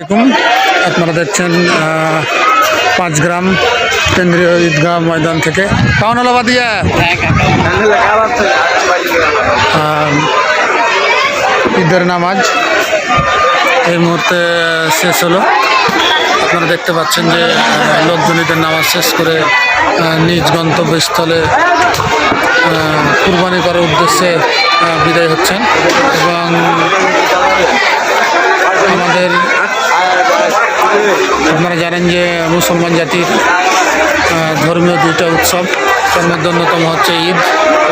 আসসালামাইকুম আপনারা দেখছেন পাঁচ গ্রাম কেন্দ্রীয় ঈদগাহ ময়দান থেকে। কাউন হলো ঈদের নামাজ এই মুহূর্তে শেষ হলো। আপনারা দেখতে পাচ্ছেন যে লোকজন ঈদের নামাজ শেষ করে নিজ গন্তব্যস্থলে কুরবানি করার উদ্দেশ্যে বিদায় হচ্ছেন। এবং আমাদের আপনারা জানেন যে মুসলমান জাতির ধর্মীয় দুইটা উৎসব। তার মধ্যে অন্যতম হচ্ছে ঈদ।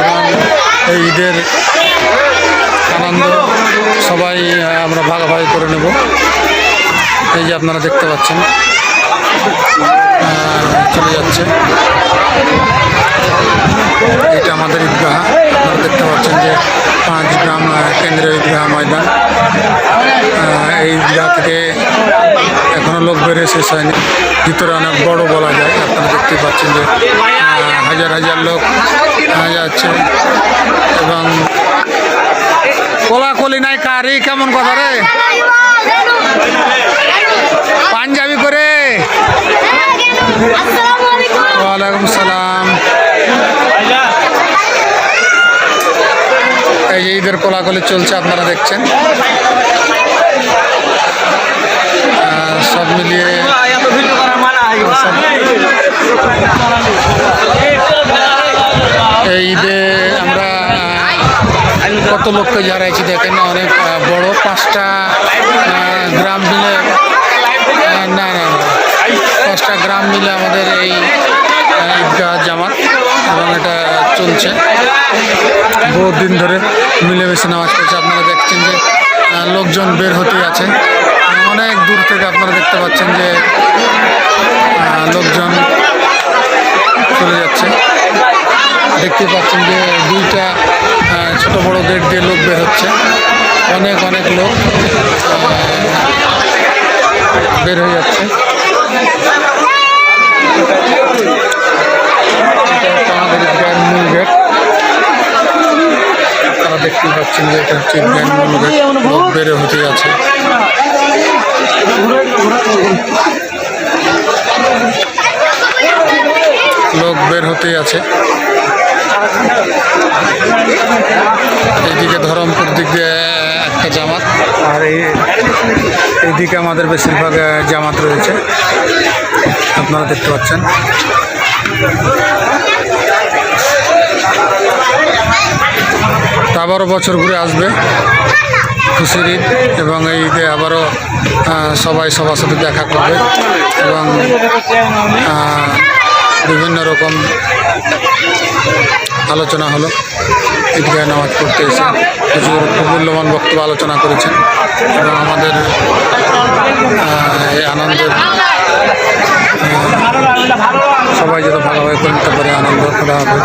এবং এই ঈদের আনন্দ সবাই আমরা ভাগাভাগি করে নেব। এই যে আপনারা দেখতে পাচ্ছেন চলে যাচ্ছে। এটা আমাদের ঈদগাহ। আপনারা দেখতে পাচ্ছেন যে পাঁচ গ্রাম কেন্দ্রীয় ঈদগাহ ময়দান। এই ঈদগাহ থেকে এখনও লোক বেড়ে শেষ হয়নি। ভিতরে অনেক বড় বলা যায়, আপনারা দেখতে পাচ্ছেন যে হাজার হাজার লোক যাচ্ছে এবং কোলাকুলি নাই কারি কেমন কথা রে? পাঞ্জাবি করে। ওয়ালাইকুম সালাম। এই ঈদের কোলাকুলি চলছে, আপনারা দেখছেন। কত লোককে যারাইছি দেখেন অনেক বড় পাঁচটা গ্রাম মিলে না না পাঁচটা গ্রাম মিলে আমাদের এই ঈদগাহ জামাত এবং এটা চলছে। বহুত দিন ধরে মিলেমিশে নামাজ পড়ছে। আপনারা দেখছেন যে লোকজন বের হতেই আছে। অনেক দূর থেকে আপনারা দেখতে পাচ্ছেন যে লোকজন চলে যাচ্ছে। দেখতে পাচ্ছেন যে দুইটা ছোট বড় গেট দিয়ে লোক বের হচ্ছে। অনেক অনেক লোক বের হয়ে যাচ্ছে। আমাদের মূল গেট। পাচ্ছেন যে এটা হচ্ছে গেট। লোক বের হতে আছে লোক বের হতেই আছে একটা জামাত। আর এই এইদিকে আমাদের বেশিরভাগ জামাত রয়েছে। আপনারা দেখতে পাচ্ছেন। আবারও বছর ঘুরে আসবে। খুশির ঈদ এবং এই ঈদে আবারও সবাই সবার সাথে দেখা করবে এবং বিভিন্ন রকম আলোচনা হলো। ঈদগাহ নামাজ পড়তে এসে হুজুর মূল্যবান বক্তব্য আলোচনা করেছেন। এবং আমাদের এই আনন্দের সবাই যাতে ভালোভাবে করে নিতে পারে আনন্দ করা হবে